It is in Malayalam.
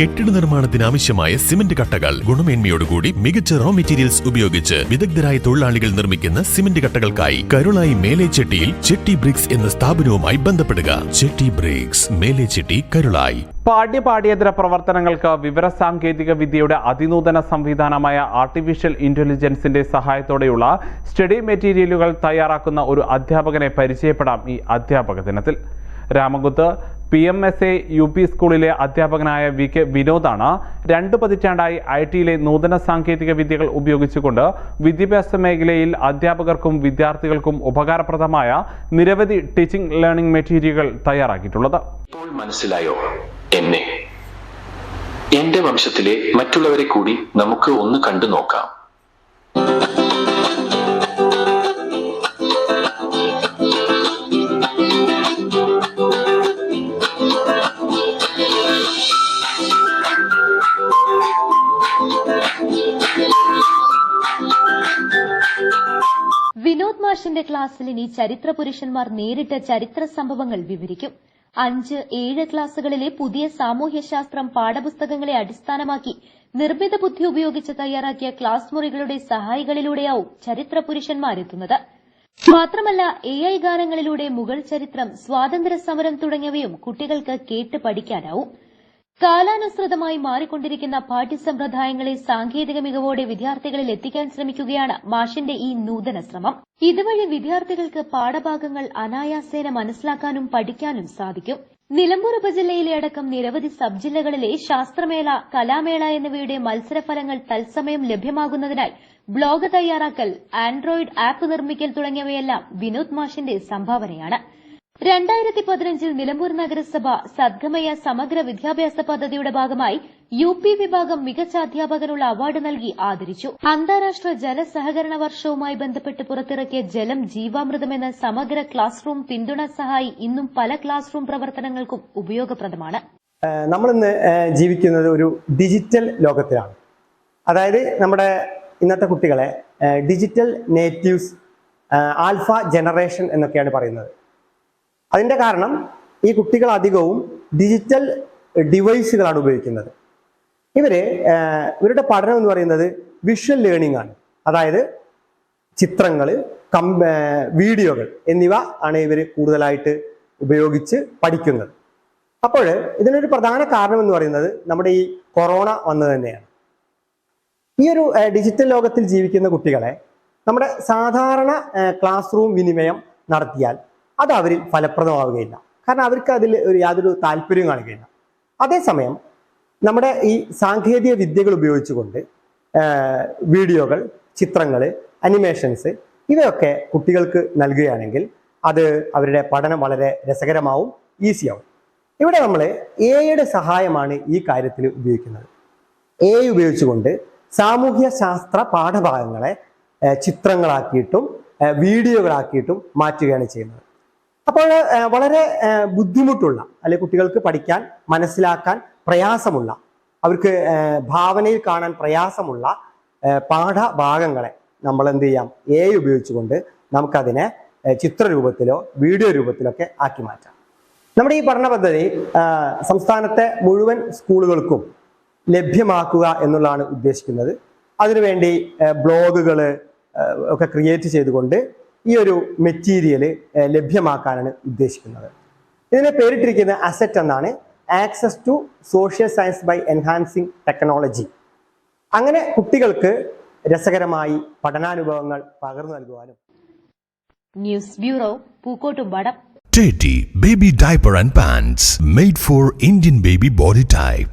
കെട്ടിട നിർമ്മാണത്തിന് ആവശ്യമായ സിമന്റ് കട്ടകൾ. ഗുണമേന്മയോടുകൂടി മികച്ച റോ മെറ്റീരിയൽസ് ഉപയോഗിച്ച് വിദഗ്ധരായ തൊഴിലാളികൾ നിർമ്മിക്കുന്ന സിമന്റ് കട്ടകൾക്കായി കരുളായി മേലേച്ചെട്ടിയിൽ ചെട്ടി ബ്രിക്സ് എന്ന സ്ഥാപനവുമായി ബന്ധപ്പെടുക. ചെട്ടി ബ്രിക്സ് മേലേച്ചെട്ടി കരുളായി. പാഠ്യ പാഠ്യേതര പ്രവർത്തനങ്ങൾക്ക് വിവരസാങ്കേതിക വിദ്യയുടെ അതിനൂതന സംവിധാനമായ ആർട്ടിഫിഷ്യൽ ഇന്റലിജൻസിന്റെ സഹായത്തോടെയുള്ള സ്റ്റഡി മെറ്റീരിയലുകൾ തയ്യാറാക്കുന്ന ഒരു അധ്യാപകനെ പരിചയപ്പെടാം ഈ അധ്യാപക ദിനത്തിൽ. Ramakuth P M S A U P സ്കൂളിലെ അധ്യാപകനായ വി കെ വിനോദാണ് രണ്ടു പതിറ്റാണ്ടായി ഐ ടിയിലെ നൂതന സാങ്കേതിക വിദ്യകൾ ഉപയോഗിച്ചുകൊണ്ട് വിദ്യാഭ്യാസ മേഖലയിൽ അധ്യാപകർക്കും വിദ്യാർത്ഥികൾക്കും ഉപകാരപ്രദമായ നിരവധി ടീച്ചിംഗ് ലേണിംഗ് മെറ്റീരിയലുകൾ തയ്യാറാക്കിയിട്ടുള്ളത്. ഇപ്പോൾ മനസ്സിലായോ എന്നെ? എന്റെ വംശത്തിലെ മറ്റുള്ളവരെ കൂടി നമുക്ക് ഒന്ന് കണ്ടു നോക്കാം. മാഷിന്റെ ക്ലാസ്സിൽ ഇനി ചരിത്ര പുരുഷന്മാർ നേരിട്ട ചരിത്ര സംഭവങ്ങൾ വിവരിക്കും. അഞ്ച് ഏഴ് ക്ലാസ്സുകളിലെ പുതിയ സാമൂഹ്യശാസ്ത്രം പാഠപുസ്തകങ്ങളെ അടിസ്ഥാനമാക്കി നിർമ്മിത ബുദ്ധി ഉപയോഗിച്ച് തയ്യാറാക്കിയ ക്ലാസ് മുറികളുടെ സഹായികളിലൂടെയാവും ചരിത്ര പുരുഷന്മാരെത്തുന്നത്. മാത്രമല്ല എ ഐ ഗാനങ്ങളിലൂടെ മുഗൾ ചരിത്രം സ്വാതന്ത്ര്യ സമരം തുടങ്ങിയവയും കുട്ടികൾക്ക് കേട്ട് പഠിക്കാനാവും. കാലാനുസൃതമായി മാറിക്കൊണ്ടിരിക്കുന്ന പാഠ്യസമ്പ്രദായങ്ങളെ സാങ്കേതിക മികവോടെ വിദ്യാർത്ഥികളിൽ എത്തിക്കാൻ ശ്രമിക്കുകയാണ് മാഷിന്റെ ഈ നൂതന ശ്രമം. ഇതുവഴി വിദ്യാർത്ഥികൾക്ക് പാഠഭാഗങ്ങൾ അനായാസേന മനസ്സിലാക്കാനും പഠിക്കാനും സാധിക്കും. നിലമ്പൂർ ഉപജില്ലയിലെ അടക്കം നിരവധി സബ് ജില്ലകളിലെ ശാസ്ത്രമേള കലാമേള എന്നിവയുടെ മത്സരഫലങ്ങൾ തത്സമയം ലഭ്യമാകുന്നതിനായി ബ്ലോഗ് തയ്യാറാക്കൽ ആൻഡ്രോയിഡ് ആപ്പ് നിർമ്മിക്കൽ തുടങ്ങിയവയെല്ലാം വിനോദ് മാഷിന്റെ സംഭാവനയാണ്. രണ്ടായിരത്തി പതിനഞ്ചിൽ നിലമ്പൂർ നഗരസഭ സദ്ഗമയ സമഗ്ര വിദ്യാഭ്യാസ പദ്ധതിയുടെ ഭാഗമായി യു പി വിഭാഗം മികച്ച അധ്യാപകനുള്ള അവാർഡ് നൽകി ആദരിച്ചു. അന്താരാഷ്ട്ര ജലസഹകരണ വർഷവുമായി ബന്ധപ്പെട്ട് പുറത്തിറക്കിയ ജലം ജീവാമൃതം എന്ന സമഗ്ര ക്ലാസ് റൂം പിന്തുണ സഹായി ഇന്നും പല ക്ലാസ് റൂം പ്രവർത്തനങ്ങൾക്കും ഉപയോഗപ്രദമാണ്. നമ്മളിന്ന് ജീവിക്കുന്നത് ഒരു ഡിജിറ്റൽ ലോകത്തിലാണ്. അതായത് നമ്മുടെ ഇന്നത്തെ കുട്ടികളെ ഡിജിറ്റൽ നേറ്റീവ്സ് ആൽഫ ജനറേഷൻ എന്നൊക്കെയാണ് പറയുന്നത്. അതിന്റെ കാരണം ഈ കുട്ടികൾ അധികവും ഡിജിറ്റൽ ഡിവൈസുകളാണ് ഉപയോഗിക്കുന്നത്. ഇവർ ഇവരുടെ പഠനം എന്ന് പറയുന്നത് വിഷ്വൽ ലേണിംഗ് ആണ്. അതായത് ചിത്രങ്ങൾ വീഡിയോകൾ എന്നിവ ആണ് ഇവർ കൂടുതലായിട്ട് ഉപയോഗിച്ച് പഠിക്കുന്നത്. അപ്പോൾ ഇതിനൊരു പ്രധാന കാരണം എന്ന് പറയുന്നത് നമ്മുടെ ഈ കൊറോണ വന്നത് തന്നെയാണ്. ഈ ഒരു ഡിജിറ്റൽ ലോകത്തിൽ ജീവിക്കുന്ന കുട്ടികളെ നമ്മുടെ സാധാരണ ക്ലാസ് റൂം വിനിമയം നടത്തിയാൽ അത് അവരിൽ ഫലപ്രദമാവുകയില്ല. കാരണം അവർക്ക് അതിൽ ഒരു യാതൊരു താല്പര്യവും കാണുകയില്ല അതേസമയം നമ്മുടെ ഈ സാങ്കേതിക വിദ്യകൾ ഉപയോഗിച്ചുകൊണ്ട് വീഡിയോകൾ ചിത്രങ്ങൾ അനിമേഷൻസ് ഇവയൊക്കെ കുട്ടികൾക്ക് നൽകുകയാണെങ്കിൽ അത് അവരുടെ പഠനം വളരെ രസകരമാവും ഈസിയാവും. ഇവിടെ നമ്മൾ എയുടെ സഹായമാണ് ഈ കാര്യത്തിൽ ഉപയോഗിക്കുന്നത്. എ ഉപയോഗിച്ചുകൊണ്ട് സാമൂഹ്യ ശാസ്ത്ര പാഠഭാഗങ്ങളെ ചിത്രങ്ങളാക്കിയിട്ടും വീഡിയോകളാക്കിയിട്ടും മാറ്റുകയാണ് ചെയ്യുന്നത്. അപ്പോൾ വളരെ ബുദ്ധിമുട്ടുള്ള അല്ലെ കുട്ടികൾക്ക് പഠിക്കാൻ മനസ്സിലാക്കാൻ പ്രയാസമുള്ള അവർക്ക് ഭാവനയിൽ കാണാൻ പ്രയാസമുള്ള പാഠഭാഗങ്ങളെ നമ്മൾ എന്ത് ചെയ്യാം? എ ഉപയോഗിച്ചുകൊണ്ട് നമുക്കതിനെ ചിത്രരൂപത്തിലോ വീഡിയോ രൂപത്തിലൊക്കെ ആക്കി മാറ്റാം. നമ്മുടെ ഈ പഠന പദ്ധതി സംസ്ഥാനത്തെ മുഴുവൻ സ്കൂളുകൾക്കും ലഭ്യമാക്കുക എന്നുള്ളതാണ് ഉദ്ദേശിക്കുന്നത്. അതിനുവേണ്ടി ബ്ലോഗുകൾ ഒക്കെ ക്രിയേറ്റ് ചെയ്തുകൊണ്ട് ഈ ഒരു മെറ്റീരിയൽ ലഭ്യമാക്കാനാണ് ഉദ്ദേശിക്കുന്നത്. ഇതിനെ പേരിട്ടിരിക്കുന്ന അസറ്റ് എന്നാണ് access to social science by enhancing technology അങ്ങനെ കുട്ടികൾക്ക് രസകരമായി പഠനാനുഭവങ്ങൾ പകർന്നു നൽകുവാനും. News bureau Pookkottumpadam Teddy Baby Diaper and Pants made for Indian baby body type.